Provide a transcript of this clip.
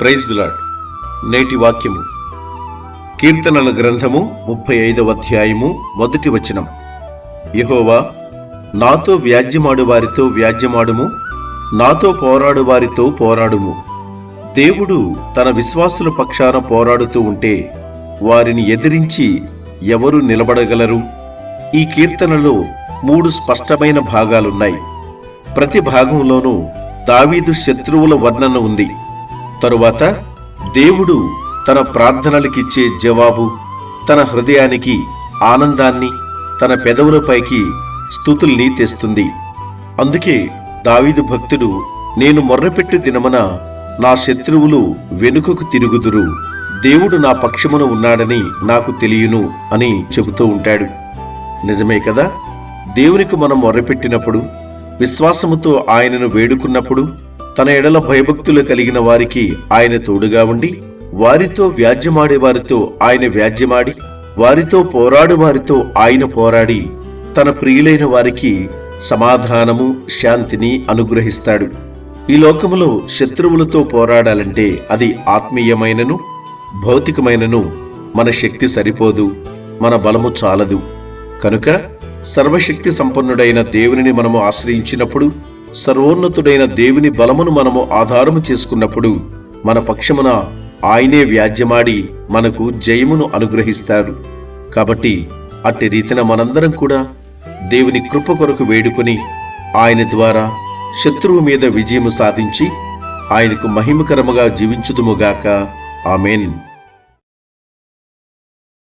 Praise దులాడ్ నేటి వాక్యము. కీర్తనల గ్రంథము ముప్పై ఐదవ అధ్యాయము మొదటి వచనం. యహోవా నాతో వ్యాజ్యమాడు వారితో వ్యాజ్యమాడుము నాతో పోరాడు వారితో పోరాడుము. దేవుడు తన విశ్వాసుల పక్షాన పోరాడుతూ ఉంటే వారిని ఎదిరించి ఎవరు నిలబడగలరు? ఈ కీర్తనలో మూడు స్పష్టమైన భాగాలున్నాయి. ప్రతి భాగంలోనూ దావీదు శత్రువుల వర్ణన ఉంది. తరువాత దేవుడు తన ప్రార్థనలకిచ్చే జవాబు తన హృదయానికి ఆనందాన్ని తన పెదవులపైకి స్థుతుల్ని తెస్తుంది. అందుకే దావీదు భక్తుడు నేను మొర్రపెట్టు దినమన నా శత్రువులు వెనుకకు తిరుగుదురు. దేవుడు నా పక్షమున ఉన్నాడని నాకు తెలియను అని చెబుతూ ఉంటాడు. నిజమే కదా? దేవునికి మనం మొర్రపెట్టినప్పుడు విశ్వాసముతో ఆయనను వేడుకున్నప్పుడు తన ఎడల భయభక్తులు కలిగిన వారికి ఆయన తోడుగా ఉండి వారితో వ్యాజ్యమాడే వారితో ఆయన వ్యాజ్యమాడి వారితో పోరాడు వారితో ఆయన పోరాడి తన ప్రియులైన వారికి సమాధానము శాంతిని అనుగ్రహిస్తాడు. ఈ లోకములో శత్రువులతో పోరాడాలంటే అది ఆత్మీయమైనను భౌతికమైనను మన శక్తి సరిపోదు మన బలము చాలదు. కనుక సర్వశక్తి సంపన్నుడైన దేవునిని మనము ఆశ్రయించినప్పుడు సర్వోన్నతుడైన దేవుని బలమును మనము ఆధారము చేసుకున్నప్పుడు మన పక్షమున ఆయనే వ్యాజ్యమాడి మనకు జయమును అనుగ్రహిస్తాడు. కాబట్టి అట్టి రీతిన మనందరం కూడా దేవుని కృప కొరకు వేడుకొని ఆయన ద్వారా శత్రువు మీద విజయము సాధించి ఆయనకు మహిమకరముగా జీవించుదుముగాక ఆమెన్.